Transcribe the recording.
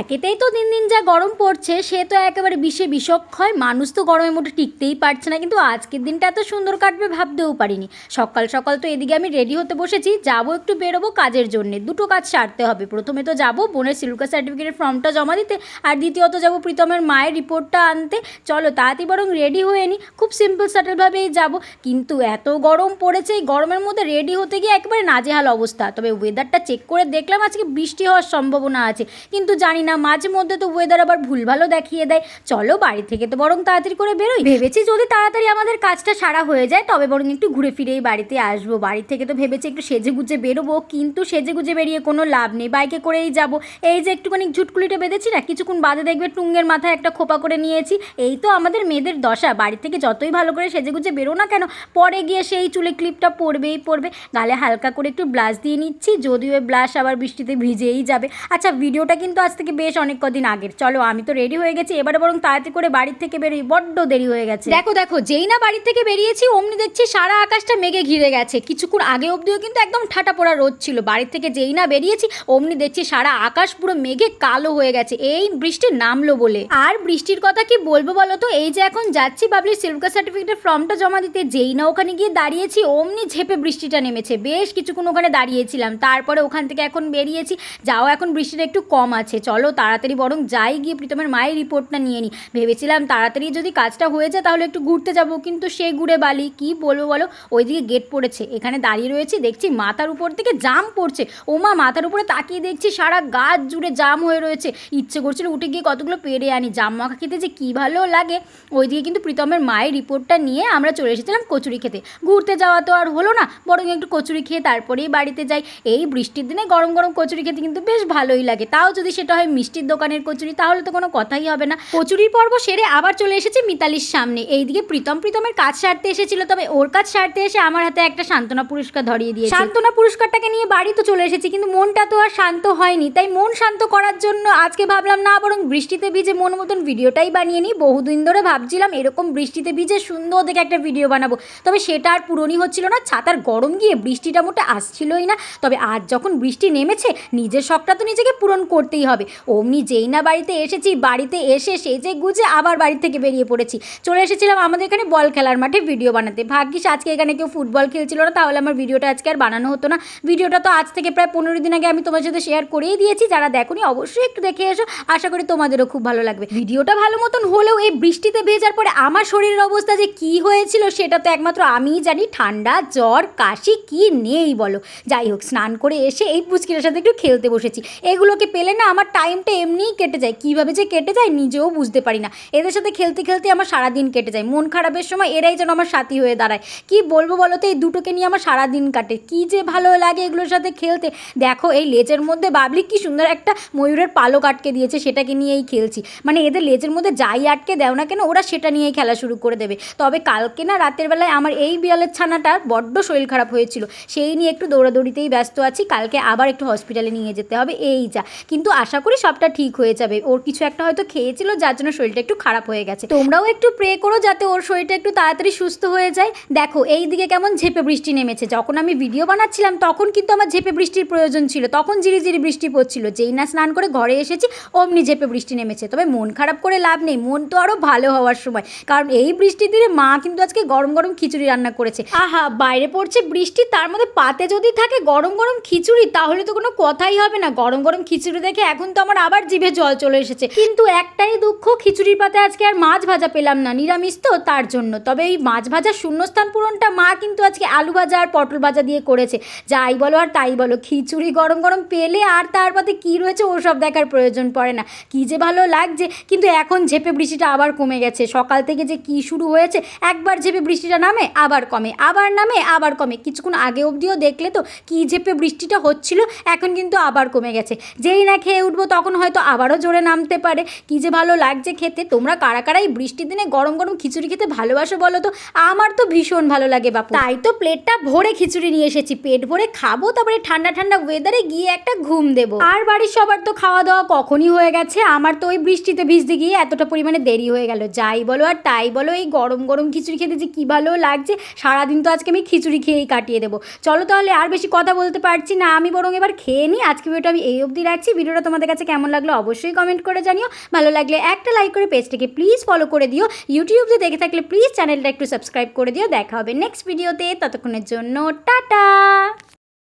একেতেই তো দিন দিন যা গরম পড়ছে, সে তো একেবারে বিষে বিষক্ষয় মানুষ তো গরমের মধ্যে টিকতেই পারছে না, কিন্তু আজকের দিনটা এত সুন্দর কাটবে ভাবতেও পারিনি। সকাল সকাল তো এদিকে আমি রেডি হতে বসেছি, যাব একটু বেরোবো কাজের জন্য। দুটো কাজ সারতে হবে। প্রথমে তো যাব, বোনের সিলুকা সার্টিফিকেটের ফর্মটা জমা দিতে, আর দ্বিতীয়ত যাব প্রীতমের মায়ের রিপোর্টটা আনতে। চলো তাড়াতাড়ি বরং রেডি হয়ে নিই খুব সিম্পল সাটেলভাবেই যাব। কিন্তু এত গরম পড়েছে, এই গরমের মধ্যে রেডি হতে গিয়ে একেবারে নাজেহাল অবস্থা। তবে ওয়েদারটা চেক করে দেখলাম, আজকে বৃষ্টি হওয়ার সম্ভাবনা আছে। কিন্তু জানি না, মাঝে মধ্যে তো ওয়েদার আবার ভুল ভালো দেখিয়ে দেয়। চলো বাড়ি থেকে তো বরং তাড়াতাড়ি করে বেরোই। ভেবেছি যদি তাড়াতাড়ি আমাদের কাজটা সারা হয়ে যায়, তবে বরং একটু ঘুরে ফিরেই বাড়িতে আসব। বাড়ি থেকে তো ভেবেছি একটু সেজে গুজে বেরোবো, কিন্তু সেজে গুজে বেরিয়ে কোনো লাভ নেই। বাইকে করেই যাব। এই যে একটুখানি ঝুটকুলিটা বেঁধেছি না, কিছুক্ষণ বাদে দেখবে টুঙ্গের মাথায় একটা খোপা করে নিয়েছি। এই তো আমাদের মেয়েদের দশা। বাড়ি থেকে যতই ভালো করে সেজে গুজে বেরো না কেন, পরে গিয়ে সেই চুলে ক্লিপটা পড়বেই পড়বে গালে হালকা করে একটু ব্লাশ দিয়ে নিচ্ছি, যদিও ব্লাশ আবার বৃষ্টিতে ভিজেই যাবে। আচ্ছা ভিডিওটা কিন্তু আজ থেকে বেশ অনেক কদিন আগের। চলো, আমি তো রেডি হয়ে গেছি। এবারে বরং তাড়াতাড়ি করে বাড়ির থেকে বেরোই বড্ড দেরি হয়ে গেছে। দেখো দেখো, যেই না বাড়ির থেকে বেরিয়েছি, অমনি দেখছি সারা আকাশটা মেঘে ঘিরে গেছে। কিছুক্ষণ আগে অবধিও কিন্তু একদম ঠাটা পড়া রোদ ছিল। বাড়ির থেকে যেই না বেরিয়েছি, অমনি দেখছি সারা আকাশ পুরো মেঘে কালো হয়ে গেছে। এই বৃষ্টি নামলো বলে। আর বৃষ্টির কথা কি বলব বলো তো? এই যে এখন যাচ্ছি বাবলির সিলভার সার্টিফিকেটের ফর্মটা জমা দিতে, যেই না ওখানে গিয়ে দাঁড়িয়েছি, অমনি ঝেপে বৃষ্টিটা নেমেছে। বেশ কিছুক্ষণ ওখানে দাঁড়িয়েছিলাম। তারপরে ওখান থেকে এখন বেরিয়েছি। যাও এখন বৃষ্টিটা একটু কম আছে। চলো তাড়াতাড়ি, বরং যাই গিয়ে প্রীতমের মায়ের রিপোর্টটা নিয়ে নিই ভেবেছিলাম তাড়াতাড়ি যদি কাজটা হয়ে যায়, তাহলে একটু ঘুরতে যাব, কিন্তু সে ঘুরে বালি। কি বলব বলো? ওইদিকে গেট পড়েছে। এখানে দাঁড়িয়ে রয়েছি, দেখছি মাথার উপর থেকে জাম পড়ছে। ওমা, মাথার উপরে তাকিয়ে দেখছি সারা গাছ জুড়ে জাম হয়ে রয়েছে। ইচ্ছে করছিল উঠে গিয়ে কতগুলো পেরে আনি। জাম মাখা খেতে যে কী ভালো লাগে। ওইদিকে কিন্তু প্রীতমের মায়ের রিপোর্টটা নিয়ে আমরা চলে এসেছিলাম কচুরি খেতে। ঘুরতে যাওয়া তো আর হলো না, বরং একটু কচুরি খেয়ে তারপরেই বাড়িতে যাই। এই বৃষ্টির দিনে গরম গরম কচুরি খেতে কিন্তু বেশ ভালোই লাগে। তাও যদি সেটা হয় মিষ্টির দোকানের কচুরি, তাহলে তো কোনো কথাই হবে না। কচুরির পর্ব সেরে আবার চলে এসেছে মিতালির সামনে। এইদিকে প্রীতম, প্রীতমের কাজ সারতে এসেছিল, তবে ওর কাজ সারতে এসে আমার হাতে একটা সান্ত্বনা পুরস্কার ধরিয়ে দিয়ে সান্ত্বনা পুরস্কারটাকে নিয়ে বাড়ি তো চলে এসেছি, কিন্তু মনটা তো আর শান্ত হয়নি। তাই মন শান্ত করার জন্য আজকে ভাবলাম, না, বরং বৃষ্টিতে ভিজে মন মতন ভিডিওটাই বানিয়ে নিই। বহুদিন ধরে ভাবছিলাম, এরকম বৃষ্টিতে ভিজে সুন্দর দেখে একটা ভিডিও বানাবো। তবে সেটা আর পূরণই হচ্ছিল না, ছাতার গরম গিয়ে বৃষ্টিটা মোটে আসছিলই না। তবে আজ যখন বৃষ্টি নেমেছে, নিজের শখটা তো নিজেকে পূরণ করতেই হবে। অমনি যেই না বাড়িতে এসেছি, বাড়িতে এসে সেজে গুজে আবার বাড়ি থেকে বেরিয়ে পড়েছি। চলে এসেছিলাম আমাদের এখানে বল খেলার মাঠে ভিডিও বানাতে। ভাগ্যিস আজকে এখানে কেউ ফুটবল খেলছিল না, তাহলে আমার ভিডিওটা আজকে আর বানানো হতো না। ভিডিওটা তো আজ থেকে প্রায় পনেরো দিন আগে আমি তোমার সাথে শেয়ার করেই দিয়েছি, যারা দেখোনি অবশ্যই একটু দেখে এসো। আশা করি তোমাদেরও খুব ভালো লাগবে। ভিডিওটা ভালো মতন হলেও এই বৃষ্টিতে ভেজার পরে আমার শরীরের অবস্থা যে কি হয়েছিল সেটা তো একমাত্র আমিই জানি। ঠান্ডা, জ্বর, কাশি, কি নেই বলো। যাই হোক, স্নান করে এসে এই পুচকিটার সাথে একটু খেলতে বসেছি। এগুলোকে পেলে না আমার টাইমটা এমনিই কেটে যায়। কীভাবে যে কেটে যায় নিজেও বুঝতে পারি না। এদের সাথে খেলতে খেলতে আমার সারাদিন কেটে যায়। মন খারাপের সময় এরাই যেন আমার সাথী হয়ে দাঁড়ায়। কি বলব বলো তো? এই দুটোকে নিয়ে আমার সারাদিন কাটে। কি যে ভালো লাগে এগুলোর সাথে খেলতে। দেখো, এই লেজের মধ্যে বাবলি কি সুন্দর একটা ময়ূরের পালক আটকে দিয়েছে, সেটাকে নিয়েই খেলছি। মানে এদের লেজের মধ্যে যাই আটকে দেও না কেন, ওরা সেটা নিয়েই খেলা শুরু করে দেবে। তবে কালকে না রাতের বেলায় আমার এই বিড়ালের ছানাটার বড্ড শরীর খারাপ হয়েছিল। সেই নিয়ে একটু দৌড়াদৌড়িতেই ব্যস্ত আছি। কালকে আবার একটু হসপিটালে নিয়ে যেতে হবে। এই যা। কিন্তু আশা করি সবটা ঠিক হয়ে যাবে। ওর কিছু একটা হয়তো খেয়েছিল, যার জন্য শরীরটা একটু খারাপ হয়ে গেছে। তোমরাও একটু প্রে করো যাতে ওর শরীরটা একটু তাড়াতাড়ি সুস্থ হয়ে যায়। দেখো এই দিকে কেমন ঝেপে বৃষ্টি নেমেছে। যখন আমি ভিডিও বানাচ্ছিলাম, তখন কিন্তু আমার ঝেপে বৃষ্টির প্রয়োজন ছিল। তখন ঝিরি ঝিরি বৃষ্টি পড়ছিল। যেই না স্নান করে ঘরে এসেছি, অমনি ঝেপে বৃষ্টি নেমেছে। তবে মন খারাপ করে লাভ নেই। মন তো আরও ভালো হওয়ার সময়। কারণ এই বৃষ্টির দিনে মা কিন্তু আজকে গরম গরম খিচুড়ি রান্না করেছে। আহা, বাইরে পড়ছে বৃষ্টি, তার মধ্যে পাতে যদি থাকে গরম গরম খিচুড়ি, তাহলে তো কোনো কথাই হবে না। গরম গরম খিচুড়ি দেখে এখন তো আমার আবার জিভে জল চলে এসেছে। কিন্তু একটাই দুঃখ, খিচুড়ির পাতে আজকে আর মাছ ভাজা পেলাম না। নিরামিষ তো তার জন্য। তবে এই মাছ ভাজার শূন্যস্থান পূরণটা মা কিন্তু আজকে আলু ভাজা আর পটল ভাজা দিয়ে করেছে। যাই বলো আর তাই বলো, খিচুড়ি গরম গরম পেলে আর তার পাতে কী রয়েছে ওসব দেখার প্রয়োজন পড়ে না। কী যে ভালো লাগছে, কিন্তু এখন ঝেপে বৃষ্টিটা আবার কমে গেছে। সকাল থেকে যে কি শুরু হয়েছে, একবার ঝেপে বৃষ্টিটা নামে, আবার কমে। আবার নামে, আবার কমে। কিছুক্ষণ আগে অবধিও দেখলে তো কি ঝেপে বৃষ্টিটা হচ্ছিল, এখন কিন্তু আবার কমে গেছে। যেই না খেয়ে উঠবো তখন হয়তো আবারও জোরে নামতে পারে। কি যে ভালো লাগছে খেতে। তোমরা কারা কারা এই বৃষ্টির দিনে গরম গরম খিচুড়ি খেতে ভালোবাসো বলো তো? আমার তো ভীষণ ভালো লাগে বাপু। তাই তো প্লেটটা ভরে খিচুড়ি নিয়ে এসেছি। পেট ভরে খাব, তারপরে ঠান্ডা ঠান্ডা ওয়েদারে গিয়ে একটা ঘুম দেবো। আর বাড়ির সবার তো খাওয়া দাওয়া কখনই হয়ে গেছে। আমার তো ওই বৃষ্টিতে ভিজতে গিয়ে এতটা পরিমাণে দেরি হয়ে গেল। যাই বলো আর তাই বলো, এই গরম গরম খিচুড়ি খেতে যে কী ভালো লাগছে, সারাদিন তো আজকে আমি খিচুড়ি খেয়েই কাটিয়ে দেবো। চলো তাহলে আর বেশি কথা বলতে পারছি না। আমি বরং এবার খেয়ে নিই। আজকে ভিডিওটা আমি এই অবধি রাখছি। ভিডিওটা তোমাদের কাছে কেমন লাগল অবশ্যই কমেন্ট করে জানিও। ভালো লাগলে একটা লাইক করে পেজটিকে প্লিজ ফলো করে দিও। ইউটিউবে দেখে থাকলে প্লিজ চ্যানেলটা একটু সাবস্ক্রাইব করে দিও। দেখা হবে নেক্সট ভিডিওতে ততক্ষণের জন্য টাটা!